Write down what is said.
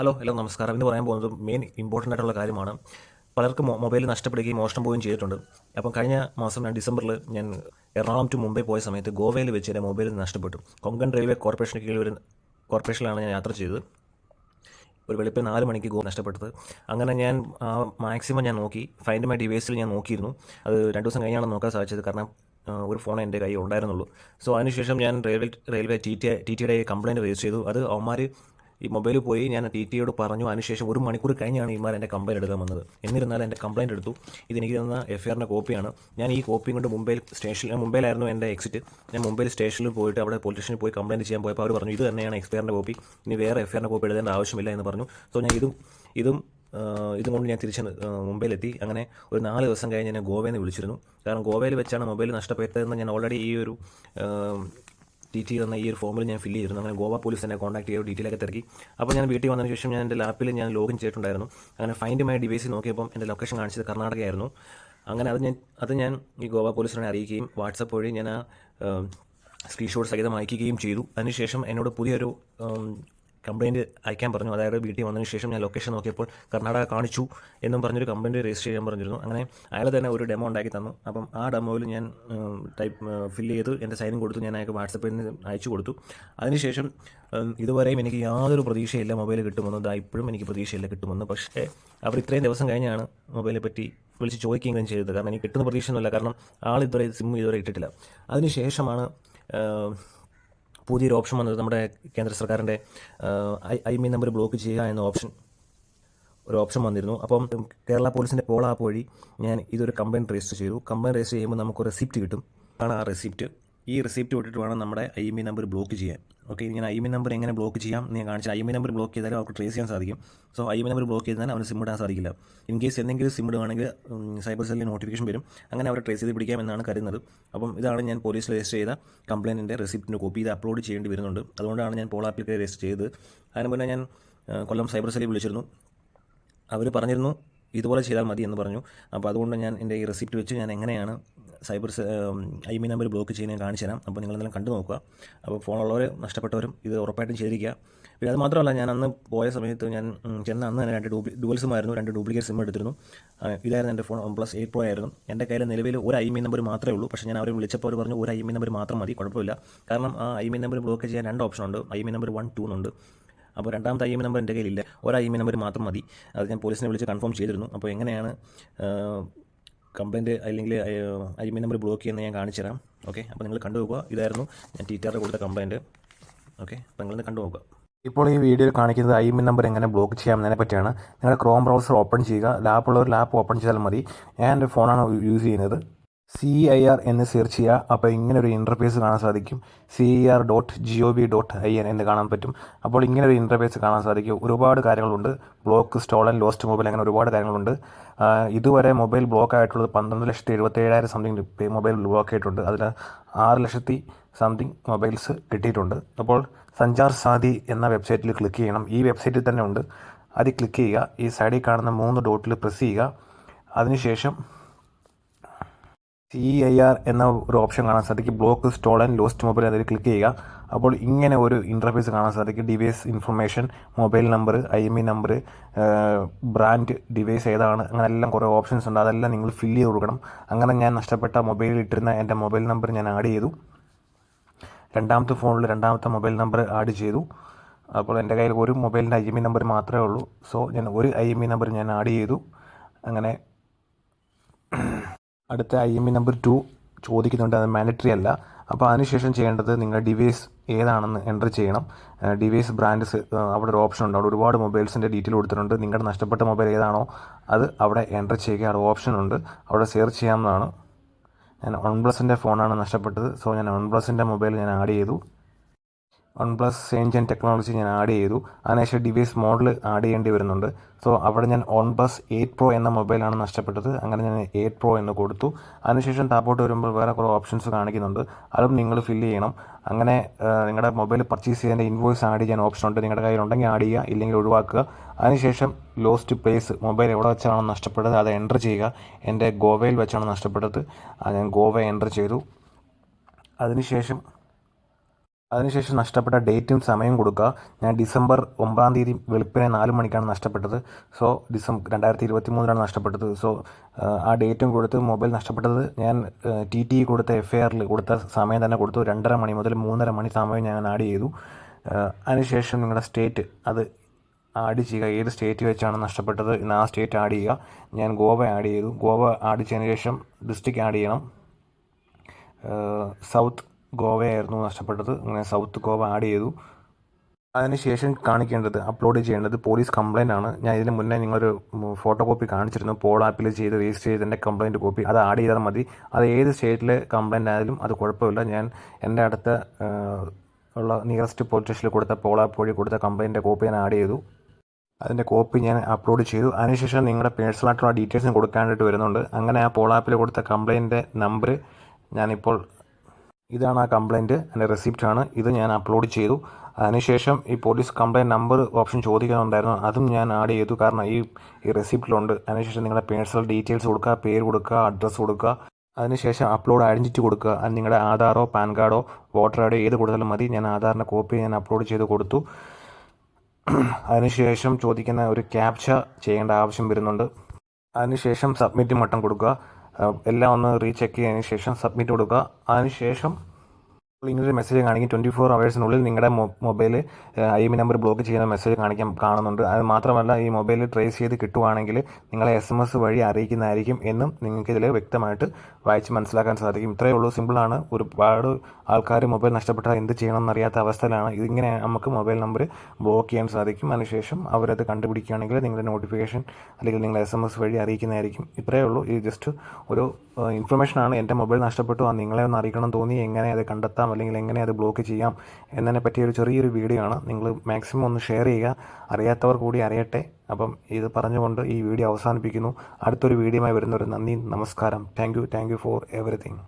Hello hello നമസ്കാരം. ഇന്ന് പറയാൻ പോകുന്നത് മെയിൻ ഇമ്പോർട്ടന്റ് ആയിട്ടുള്ള കാര്യമാണ്. പലർക്കും മൊബൈൽ നഷ്ടപ്പെടുകയും മോഷണം പോവുകയും ചെയ്തിട്ടുണ്ട്. അപ്പം കഴിഞ്ഞ മാസം ഞാൻ ഡിസംബറിൽ ഞാൻ എറണാകുളം ടു മുംബൈ പോയ സമയത്ത് ഗോവയിൽ വെച്ച് എന്റെ മൊബൈൽ നഷ്ടപ്പെട്ടു. കൊങ്കൺ റെയിൽവേ കോർപ്പറേഷന് കീഴിൽ ഒരു കോർപ്പറേഷനിലാണ് ഞാൻ യാത്ര ചെയ്തത്. ഒരു വെളുപ്പിൽ നാല് മണിക്ക് ഗോ നഷ്ടപ്പെട്ടത്. അങ്ങനെ ഞാൻ മാക്സിമം ഞാൻ നോക്കി. ഫൈൻഡ് മൈ ഡിവൈസിൽ ഞാൻ നോക്കിയിരുന്നു. അത് രണ്ട് ദിവസം കഴിഞ്ഞാണ് നോക്കാൻ സാധിച്ചത്. കാരണം ഒരു ഫോൺ എന്റെ കയ്യിൽ ഉണ്ടായിരുന്നുള്ളൂ. സോ അതിനുശേഷം ഞാൻ railway railway T T T ടിയുടെ കംപ്ലയിന്റ് രജിസ്റ്റർ ചെയ്തു. അത് അവന്മാർ ഈ മൊബൈൽ പോയി ഞാൻ ടി ടിയോട് പറഞ്ഞു. അതിനുശേഷം ഒരു മണിക്കൂർ കഴിഞ്ഞാണ് ഇമാർ എന്റെ കംപ്ലയിന്റ് എടുക്കാൻ വന്നത്. എന്നിരുന്നാലും എന്റെ കംപ്ലയിന്റ് എടുത്തു. ഇതെനിക്ക് തന്ന എഫ് ആറിന്റെ കോപ്പിയാണ്. ഞാൻ ഈ കോപ്പി കൊണ്ട് മുംബൈയിൽ സ്റ്റേഷനിൽ മുംബൈയിലായിരുന്നു എന്റെ എക്സിറ്റ് ഞാൻ മുംബൈയിൽ സ്റ്റേഷനിൽ പോയിട്ട് അവിടെ പോലീസ് സ്റ്റേഷനിൽ പോയി കംപ്ലയിന്റ് ചെയ്യാൻ പോയപ്പോൾ അവർ പറഞ്ഞു ഇത് തന്നെയാണ് എഫ് ആറിന്റെ കോപ്പി. ഇനി വേറെ എഫ് ആറിന്റെ കോപ്പി എഴുതേണ്ട ആവശ്യമില്ല എന്ന് പറഞ്ഞു. സോ ഞാൻ ഇതും ഇതും ഇതുകൊണ്ട് ഇതും കൊണ്ട് ഞാൻ തിരിച്ച് മുംബൈയിലെത്തി. അങ്ങനെ ഒരു നാല് ദിവസം കഴിഞ്ഞ് ഞാൻ ഗോവയിൽ നിന്ന് വിളിച്ചിരുന്നു. കാരണം ഗോവയിൽ വെച്ചാണ് മൊബൈൽ നഷ്ടപ്പെട്ടതെന്ന് ഞാൻ ഓൾറെഡി ഈ ഒരു ടി ടി തന്ന ഈ ഒരു ഫോമിൽ ഞാൻ ഫില്ല് ചെയ്തിരുന്നു. അങ്ങനെ ഗോവ പോലീസ് എന്നെ കോൺടാക്ട് ചെയ്തു ഡീറ്റെയിലൊക്കെ തിരക്കി. അപ്പോൾ ഞാൻ വീട്ടിൽ വന്നതിന് ശേഷം ഞാൻ എന്റെ ലാപ്പിൽ ഞാൻ ലോഗിൻ ചെയ്തിട്ടുണ്ടായിരുന്നു. അങ്ങനെ ഫൈൻഡ് മൈ ഡിവൈസ് നോക്കിയപ്പം എന്റെ ലൊക്കേഷൻ കാണിച്ചത് കർണാടകയായിരുന്നു. അങ്ങനെ അത് ഞാൻ അത് ഞാൻ ഈ ഗോവ പോലീസിനെ അറിയിക്കുകയും വാട്സപ്പ് വഴി ഞാൻ ആ സ്ക്രീൻഷോട്ട് സഹിതം അയക്കുകയും ചെയ്തു. അതിനുശേഷം എന്നോട് പുതിയൊരു കംപ്ലയിന്റ് അയക്കാൻ പറഞ്ഞു. അതായത് വീട്ടിൽ വന്നതിന് ശേഷം ഞാൻ ലൊക്കേഷൻ നോക്കിയപ്പോൾ കർണാടക കാണിച്ചു എന്നും പറഞ്ഞൊരു കംപ്ലയിന്റ് രജിസ്റ്റർ ചെയ്യാൻ പറഞ്ഞിരുന്നു. അങ്ങനെ അയാൾ തന്നെ ഒരു ഡെമോ ഉണ്ടാക്കി തന്നു. അപ്പം ആ ഡെമോയിൽ ഞാൻ ടൈപ്പ് ഫില്ല് ചെയ്ത് എന്റെ സൈനും കൊടുത്തു. ഞാൻ അയാൾക്ക് വാട്സപ്പിൽ നിന്ന് അയച്ചു കൊടുത്തു. അതിനുശേഷം ഇതുവരെയും എനിക്ക് യാതൊരു പ്രതീക്ഷയില്ല മൊബൈൽ കിട്ടുമെന്ന്. ഇതാ ഇപ്പോഴും എനിക്ക് പ്രതീക്ഷയില്ല കിട്ടുമെന്ന്. പക്ഷേ അവർ ഇത്രയും ദിവസം കഴിഞ്ഞാണ് മൊബൈലിനെ പറ്റി വിളിച്ച് ചോദിക്കുകയും ചെയ്തത്. കാരണം എനിക്ക് കിട്ടുന്ന പ്രതീക്ഷയൊന്നുമില്ല. കാരണം ആൾ ഇതുവരെ സിം ഇതുവരെ ഇട്ടിട്ടില്ല. അതിനുശേഷമാണ് പുതിയൊരു ഓപ്ഷൻ വന്നത് നമ്മുടെ കേന്ദ്ര സർക്കാരിന്റെ I I mean number block ചെയ്യുക എന്ന ഓപ്ഷൻ ഒരു ഓപ്ഷൻ വന്നിരുന്നു. അപ്പം കേരള പോലീസിന്റെ പോൾ ആപ്പ് വഴി ഞാൻ ഇതൊരു കംപ്ലയിന്റ് രജിസ്റ്റർ ചെയ്തു. കംപ്ലയിന്റ് രജിസ്റ്റർ ചെയ്യുമ്പോൾ നമുക്ക് റെസിപ്റ്റ് കിട്ടും. ആണ് ആ റെസിപ്റ്റ്. ഈ റിസീപ്റ്റ് വിട്ടിട്ട് വേണം നമ്മുടെ I M E number block ചെയ്യാൻ. ഓക്കെ ഇങ്ങനെ ഐ എം ഇ നമ്പർ എങ്ങനെ ബ്ലോക്ക് ചെയ്യാം എന്ന് ഞാൻ കാണിച്ചാൽ I M E number block ചെയ്താലും അവർക്ക് ട്രേസ് ചെയ്യാൻ സാധിക്കും. So I M E number block ചെയ്താൽ അവന് സിം ഇടാൻ സാധിക്കില്ല. ഇൻ കേസ് എന്തെങ്കിലും സിം ഇടുവാണെങ്കിൽ സൈബർ സെല്ലിൽ നോട്ടിഫിക്കേഷൻ വരും. അങ്ങനെ അവരെ ട്രേസ് ചെയ്ത് പിടിക്കാം എന്നാണ് കരുതുന്നത്. അപ്പം ഇതാണ് ഞാൻ പോലീസിൽ രജിസ്റ്റർ ചെയ്ത കംപ്ലയിന്റിന്റെ റെസിപ്റ്റിന്റെ കോപ്പി ഇത് അപ്ലോഡ് ചെയ്യേണ്ടി വരുന്നുണ്ട്. അതുകൊണ്ടാണ് ഞാൻ പോൾ ആപ്പിൽ രജിസ്റ്റർ ചെയ്തത്. അതിന് മുന്നേ ഞാൻ കൊല്ലം സൈബർ സെല്ലിൽ വിളിച്ചിരുന്നു. അവർ പറഞ്ഞിരുന്നു ഇതുപോലെ ചെയ്താൽ മതി എന്ന് പറഞ്ഞു. അപ്പോൾ അതുകൊണ്ട് ഞാൻ എന്റെ ഈ റെസിപ്റ്റ് വെച്ച് ഞാൻ എങ്ങനെയാണ് cyber I me number block ചെയ്യുന്നത് കാണിച്ചു തരാം. അപ്പോൾ നിങ്ങളെന്തെങ്കിലും കണ്ടു നോക്കുക. അപ്പോൾ ഫോണുള്ളവർ നഷ്ടപ്പെട്ടവരും ഇത് ഉറപ്പായിട്ടും ചെയ്തിരിക്കുക പിന്നെ അത് മാത്രമല്ല ഞാൻ അന്ന് പോയ സമയത്ത് ഞാൻ ചെന്ന അന്ന് തന്നെ രണ്ട് ഡൂപ്ലി ഡുവൽ സിം ആയിരുന്നു. രണ്ട് ഡ്യൂപ്ലിക്കേറ്റ് സിം എടുത്തിരുന്നു. ഇതായിരുന്നു എന്റെ phone one plus eight pro ആയിരുന്നു. എന്റെ കയ്യിൽ നിലവിൽ ഒരു ഐ മീ നമ്പർ മാത്രമേ ഉള്ളൂ. പക്ഷേ ഞാൻ അവരെ വിളിച്ചപ്പോൾ അവർ പറഞ്ഞു ഒരു ഐ മീ നമ്പർ മാത്രം മതി കുഴപ്പമില്ല. കാരണം ആ ഐ മീ നമ്പർ ബ്ലോക്ക് ചെയ്യാൻ രണ്ട് ഓപ്ഷൻ ഉണ്ട്. I me number one two എന്നുണ്ട്. അപ്പോൾ രണ്ടാമത്തെ ഐ എം നമ്പർ എന്റെ കയ്യിലില്ല. ഒരു ഐ എം നമ്പർ മാത്രം മതി. അത് ഞാൻ പോലീസിനെ വിളിച്ച് കൺഫേം ചെയ്തിരുന്നു. അപ്പോൾ എങ്ങനെയാണ് കംപ്ലയിന്റ് അല്ലെങ്കിൽ ഐ എം നമ്പർ ബ്ലോക്ക് ചെയ്യുന്നത് ഞാൻ കാണിച്ചു തരാം. ഓക്കെ അപ്പോൾ നിങ്ങൾ കണ്ടു നോക്കുക ഇതായിരുന്നു ഞാൻ ടി ടി ആറിൽ കൊടുത്ത കംപ്ലയിന്റ് ഓക്കെ അപ്പോൾ നിങ്ങൾ കണ്ടു നോക്കുക ഇപ്പോൾ ഈ വീഡിയോയിൽ കാണിക്കുന്നത് ഐ എം നമ്പർ എങ്ങനെ ബ്ലോക്ക് ചെയ്യാം എന്നതിനെ പറ്റിയാണ്. നിങ്ങളുടെ ക്രോം ബ്രൗസർ ഓപ്പൺ ചെയ്യുക. ലാപ്പുള്ള ഒരു ലാപ്പ് ഓപ്പൺ ചെയ്താൽ മതി. ഞാൻ എന്റെ ഫോണാണ് യൂസ് ചെയ്യുന്നത്. സി ഐ ആർ എന്ന് സെർച്ച് ചെയ്യുക അപ്പോൾ ഇങ്ങനെ ഒരു ഇന്റർഫേസ് കാണാൻ സാധിക്കും. C I R dot G O V dot I N എന്ന് കാണാൻ പറ്റും. അപ്പോൾ ഇങ്ങനെ ഒരു ഇന്റർഫേസ് കാണാൻ സാധിക്കും. ഒരുപാട് കാര്യങ്ങളുണ്ട്. ബ്ലോക്ക് സ്റ്റോളൻ ലോസ്റ്റ് മൊബൈൽ അങ്ങനെ ഒരുപാട് കാര്യങ്ങളുണ്ട്. ഇതുവരെ മൊബൈൽ ബ്ലോക്ക് ആയിട്ടുള്ളത് പന്ത്രണ്ട് ലക്ഷത്തി എഴുപത്തി ഏഴായിരം സംതിങ് മൊബൈൽ ബ്ലോക്ക് ആയിട്ടുണ്ട്. അതിൽ ആറ് ലക്ഷത്തി സംതിങ് മൊബൈൽസ് കിട്ടിയിട്ടുണ്ട്. അപ്പോൾ സഞ്ചാർ സാധി എന്ന വെബ്സൈറ്റിൽ ക്ലിക്ക് ചെയ്യണം. ഈ വെബ്സൈറ്റിൽ തന്നെ ഉണ്ട്. അതിൽ ക്ലിക്ക് ചെയ്യുക. ഈ സൈഡിൽ കാണുന്ന മൂന്ന് ഡോട്ടിൽ പ്രസ് ചെയ്യുക. അതിനുശേഷം സി ഐ ആർ എന്ന ഒരു ഓപ്ഷൻ കാണാൻ സാധിക്കും. Block stole and lost mobile അതിൽ ക്ലിക്ക് ചെയ്യുക. അപ്പോൾ ഇങ്ങനെ ഒരു ഇന്റർഫേസ് കാണാൻ സാധിക്കും. Device information mobile number I M E number brand device ഏതാണ് അങ്ങനെ എല്ലാം കുറേ ഓപ്ഷൻസ് ഉണ്ട്. അതെല്ലാം നിങ്ങൾ ഫില്ല് ചെയ്ത് കൊടുക്കണം. അങ്ങനെ ഞാൻ നഷ്ടപ്പെട്ട മൊബൈലിൽ ഇട്ടിരുന്ന എന്റെ മൊബൈൽ നമ്പർ ഞാൻ ആഡ് ചെയ്തു. രണ്ടാമത്തെ ഫോണിൽ രണ്ടാമത്തെ മൊബൈൽ നമ്പർ ആഡ് ചെയ്തു. അപ്പോൾ എന്റെ കയ്യിൽ ഒരു മൊബൈലിന്റെ ഐ എം ഇ നമ്പർ മാത്രമേ ഉള്ളൂ. സോ ഞാൻ ഒരു ഐ എം ഇ നമ്പർ ഞാൻ ആഡ് ചെയ്തു. അങ്ങനെ അടുത്ത I M E number two ചോദിക്കുന്നുണ്ട്. അത് മാൻഡറ്ററി അല്ല. അപ്പോൾ അതിനുശേഷം ചെയ്യേണ്ടത് നിങ്ങൾ ഡിവൈസ് ഏതാണെന്ന് എന്റർ ചെയ്യണം. ഡിവൈസ് ബ്രാൻഡ്സ് അവിടെ ഒരു ഓപ്ഷൻ ഉണ്ട്. അവിടെ ഒരുപാട് മൊബൈൽസിന്റെ ഡീറ്റെയിൽ കൊടുത്തിട്ടുണ്ട്. നിങ്ങളുടെ നഷ്ടപ്പെട്ട മൊബൈൽ ഏതാണോ അത് അവിടെ എന്റർ ചെയ്യുക. അവിടെ ഓപ്ഷൻ ഉണ്ട്. അവിടെ സെർച്ച് ചെയ്യാവുന്നതാണ്. ഞാൻ വൺ പ്ലസിന്റെ ഫോണാണ് നഷ്ടപ്പെട്ടത്. സോ ഞാൻ വൺ പ്ലസിന്റെ മൊബൈൽ ഞാൻ ആഡ് ചെയ്തു. വൺ പ്ലസ് സെയിൻജൻ ടെക്നോളജി ഞാൻ ആഡ് ചെയ്തു. അതിനുശേഷം ഡിവൈസ് മോഡൽ ആഡ് ചെയ്യേണ്ടി വരുന്നുണ്ട്. സോ അവിടെ ഞാൻ വൺ പ്ലസ് എയ്റ്റ് പ്രോ എന്ന മൊബൈലാണ് നഷ്ടപ്പെട്ടത്. അങ്ങനെ ഞാൻ എയ്റ്റ് പ്രോ എന്ന് കൊടുത്തു. അതിനുശേഷം താപ്പോട്ട് വരുമ്പോൾ വേറെ കുറേ ഓപ്ഷൻസ് കാണിക്കുന്നുണ്ട്. അതും നിങ്ങൾ ഫില്ല് ചെയ്യണം. അങ്ങനെ നിങ്ങളുടെ മൊബൈൽ പർച്ചേസ് ചെയ്തതിന്റെ ഇൻവോയ്സ് ആഡ് ചെയ്യാൻ ഓപ്ഷൻ ഉണ്ട്. നിങ്ങളുടെ കയ്യിൽ ഉണ്ടെങ്കിൽ ആഡ് ചെയ്യുക ഇല്ലെങ്കിൽ ഒഴിവാക്കുക. അതിനുശേഷം ലോസ്റ്റ് പ്ലേസ് മൊബൈൽ എവിടെ വെച്ചാണോ നഷ്ടപ്പെട്ടത് അത് എന്റർ ചെയ്യുക. എന്റെ ഗോവയിൽ വെച്ചാണ് നഷ്ടപ്പെട്ടത്. ഞാൻ ഗോവ എന്റർ ചെയ്തു. അതിനുശേഷം അതിനുശേഷം നഷ്ടപ്പെട്ട ഡേറ്റും സമയം കൊടുക്കുക. ഞാൻ ഡിസംബർ ഒമ്പതാം തീയതി വെളുപ്പിനെ നാല് മണിക്കാണ് നഷ്ടപ്പെട്ടത്. സോ ഡിസംബർ രണ്ടായിരത്തി ഇരുപത്തി മൂന്നിലാണ് നഷ്ടപ്പെട്ടത്. സോ ആ ഡേറ്റും കൊടുത്ത് മൊബൈൽ നഷ്ടപ്പെട്ടത് ഞാൻ ടി ടി കൊടുത്ത എഫ് ഐ ആറിൽ കൊടുത്ത സമയം തന്നെ കൊടുത്തു. രണ്ടര മണി മുതൽ മൂന്നര മണി സമയം ഞാൻ ആഡ് ചെയ്തു. അതിനുശേഷം നിങ്ങളുടെ സ്റ്റേറ്റ് അത് ആഡ് ചെയ്യുക. ഏത് സ്റ്റേറ്റ് വെച്ചാണ് നഷ്ടപ്പെട്ടത് എന്ന് ആ സ്റ്റേറ്റ് ആഡ് ചെയ്യുക. ഞാൻ ഗോവ ആഡ് ചെയ്തു. ഗോവ ആഡ് ചെയ്തതിന് ശേഷം ഡിസ്ട്രിക്ട് ആഡ് ചെയ്യണം. സൗത്ത് ഗോവയായിരുന്നു നഷ്ടപ്പെട്ടത്. അങ്ങനെ സൗത്ത് ഗോവ ആഡ് ചെയ്തു. അതിനുശേഷം കാണിക്കേണ്ടത് അപ്ലോഡ് ചെയ്യേണ്ടത് പോലീസ് കംപ്ലൈന്റ് ആണ്. ഞാൻ ഇതിന് മുന്നേ നിങ്ങളൊരു ഫോട്ടോ കോപ്പി കാണിച്ചിരുന്നു. പോൾ ആപ്പിൽ ചെയ്ത് രജിസ്റ്റർ ചെയ്തതിന്റെ കംപ്ലൈന്റ് കോപ്പി അത് ആഡ് ചെയ്താൽ മതി. അത് ഏത് സ്റ്റേറ്റിലെ കംപ്ലൈന്റ് ആയാലും അത് കുഴപ്പമില്ല. ഞാൻ എന്റെ അടുത്ത ഉള്ള നിയറസ്റ്റ് പോലീസ് സ്റ്റേഷനിൽ കൊടുത്ത പോൾ ആപ്പ് വഴി കൊടുത്ത കംപ്ലൈന്റിന്റെ കോപ്പി ഞാൻ ആഡ് ചെയ്തു. അതിന്റെ കോപ്പി ഞാൻ അപ്ലോഡ് ചെയ്തു. അതിനുശേഷം നിങ്ങളുടെ പേഴ്സണൽ ആയിട്ടുള്ള ഡീറ്റെയിൽസും കൊടുക്കാനായിട്ട് വരുന്നുണ്ട്. അങ്ങനെ ആ പോൾ ആപ്പിൽ കൊടുത്ത കംപ്ലൈന്റിന്റെ നമ്പർ ഞാനിപ്പോൾ ഇതാണ് ആ കംപ്ലൈന്റ് എന്റെ റെസിപ്റ്റാണ് ഇത് ഞാൻ അപ്ലോഡ് ചെയ്തു. അതിനുശേഷം ഈ പോലീസ് കംപ്ലയിന്റ് നമ്പർ ഓപ്ഷൻ ചോദിക്കുന്നുണ്ടായിരുന്നു. അതും ഞാൻ ആഡ് ചെയ്തു. കാരണം ഈ ഈ റെസിപ്റ്റിലുണ്ട് അതിനുശേഷം നിങ്ങളുടെ പേഴ്സണൽ ഡീറ്റെയിൽസ് കൊടുക്കുക പേര് കൊടുക്കുക അഡ്രസ്സ് കൊടുക്കുക. അതിനുശേഷം അപ്ലോഡ് ഐഡന്റിറ്റി കൊടുക്കുക. അത് നിങ്ങളുടെ ആധാറോ പാൻ കാർഡോ വോട്ടർ ഐ ഏത് കൊടുത്താലും മതി. ഞാൻ ആധാറിന്റെ കോപ്പി ഞാൻ അപ്ലോഡ് ചെയ്ത് കൊടുത്തു. അതിനുശേഷം ചോദിക്കുന്ന ഒരു ക്യാപ്ച ചെയ്യേണ്ട ആവശ്യം വരുന്നുണ്ട്. അതിനുശേഷം സബ്മിറ്റ് മട്ടം കൊടുക്കുക. എല്ലാം ഒന്ന് റീചെക്ക് ചെയ്തതിന് ശേഷം സബ്മിറ്റ് കൊടുക്കുക. അതിനുശേഷം ഇങ്ങനൊരു മെസ്സേജ് കാണിക്കും. ട്വന്റി ഫോർ അവേഴ്സിനുള്ളിൽ നിങ്ങളുടെ mobile I M number block ചെയ്യുന്ന മെസ്സേജ് കാണിക്കാൻ കാണുന്നുണ്ട്. അത് മാത്രമല്ല ഈ മൊബൈൽ ട്രേസ് ചെയ്ത് കിട്ടുവാണെങ്കിൽ നിങ്ങളെ എസ് എം എസ് വഴി അറിയിക്കുന്നതായിരിക്കും എന്നും നിങ്ങൾക്ക് ഇതിൽ വ്യക്തമായിട്ട് വായിച്ച് മനസ്സിലാക്കാൻ സാധിക്കും. ഇത്രയേ ഉള്ളൂ. സിമ്പിളാണ് ഒരുപാട് ആൾക്കാർ മൊബൈൽ നഷ്ടപ്പെട്ടാൽ എന്ത് ചെയ്യണമെന്ന് അറിയാത്ത അവസ്ഥയിലാണ്. ഇതിങ്ങനെ നമുക്ക് മൊബൈൽ നമ്പർ ബ്ലോക്ക് ചെയ്യാൻ സാധിക്കും. അതിനുശേഷം അവരത് കണ്ടുപിടിക്കുകയാണെങ്കിൽ നിങ്ങളുടെ നോട്ടിഫിക്കേഷൻ അല്ലെങ്കിൽ നിങ്ങളെ എസ് എം എസ് വഴി അറിയിക്കുന്നതായിരിക്കും. ഇത്രയേ ഉള്ളൂ. ഇത് ജസ്റ്റ് ഒരു ഇൻഫർമേഷനാണ് എന്റെ മൊബൈൽ നഷ്ടപ്പെട്ടു. നിങ്ങളെ ഒന്ന് അറിയിക്കണം തോന്നി. എങ്ങനെ അത് കണ്ടെത്താം അല്ലെങ്കിൽ എങ്ങനെ അത് ബ്ലോക്ക് ചെയ്യാം എന്നതിനെ പറ്റിയൊരു ചെറിയൊരു വീഡിയോ ആണ്. നിങ്ങൾ മാക്സിമം ഒന്ന് ഷെയർ ചെയ്യുക. അറിയാത്തവർ കൂടി അറിയട്ടെ. അപ്പം ഇത് പറഞ്ഞുകൊണ്ട് ഈ വീഡിയോ അവസാനിപ്പിക്കുന്നു. അടുത്തൊരു വീഡിയോയുമായി വരുന്നവർ നന്ദി നമസ്കാരം. Thank you thank you for everything